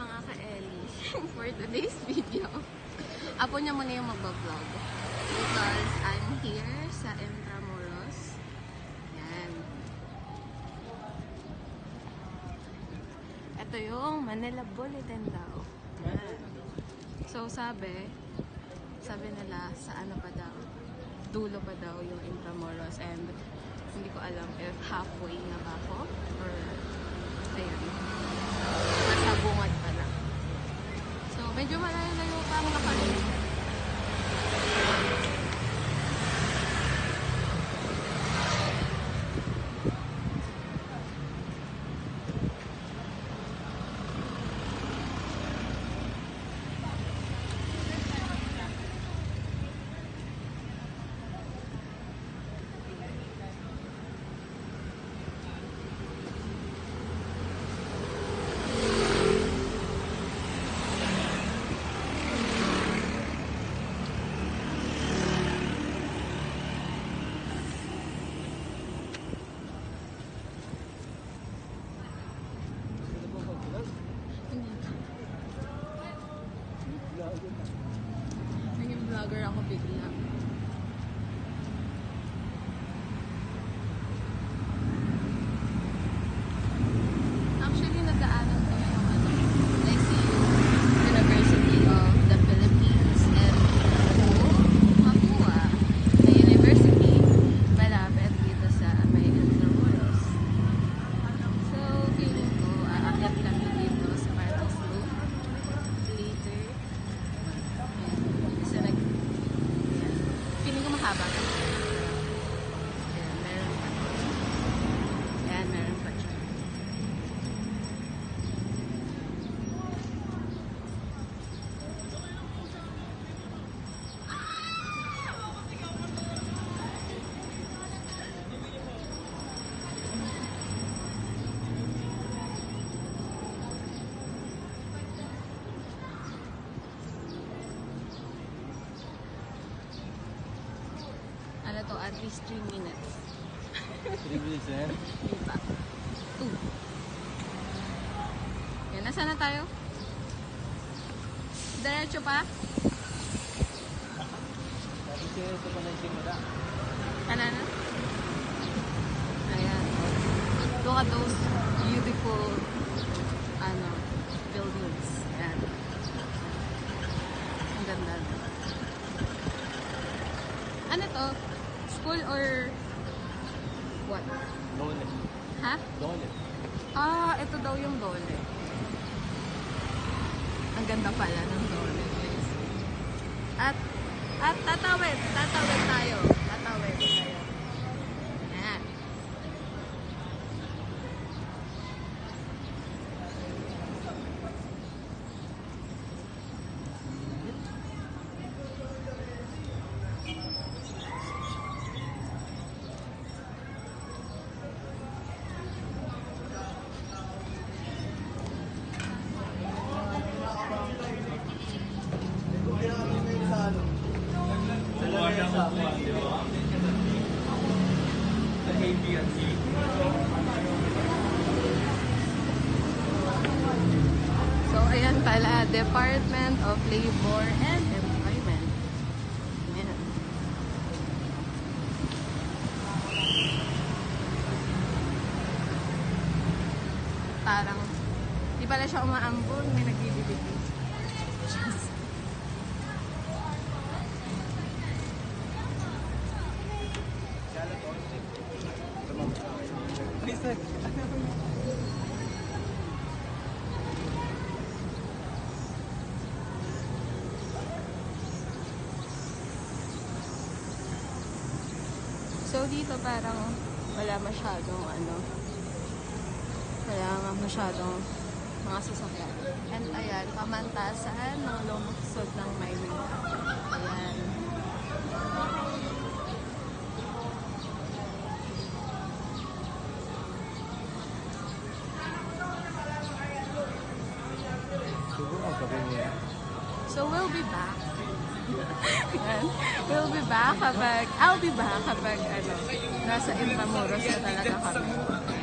mga ka-Ellie for today's video. Apo niya muna yung magbablog. Because I'm here sa Intramuros. Yan. Ito yung Manila Bulletin daw. Yan. So sabi, sabi nila sa ano pa daw, dulo pa daw yung Intramuros and hindi ko alam if halfway na ba ako 然后比个耶 Feeling ko to, at least 3 minutes. Three minutes eh. Diba? Two. Yan, nasa na tayo? Diretso pa? Ito pa na simula. Kanan na? Ayan. Look at those beautiful ano, buildings. Ayan. Ang ganda. Ano to? School or what? Dole. Ha? Dole. Ah, ito daw yung dole. Ang ganda pala ng dole. At, at tatawid. Tatawid tayo. Tatawid tayo. Yan. So, ayan pala, Department of Labor and Employment. Ayan. Parang, di pala siya umaambon, may nagbibigay. So, dito parang wala masyadong ano, wala nga masyadong mga sasakyan. And ayan, pamantasan ng lungsod ng Maynila. Ayan. Siguro magkabi niya. So, we'll be back. We'll be back kapag, I'll be back kapag ano, nasa Intramuros na talaga kami.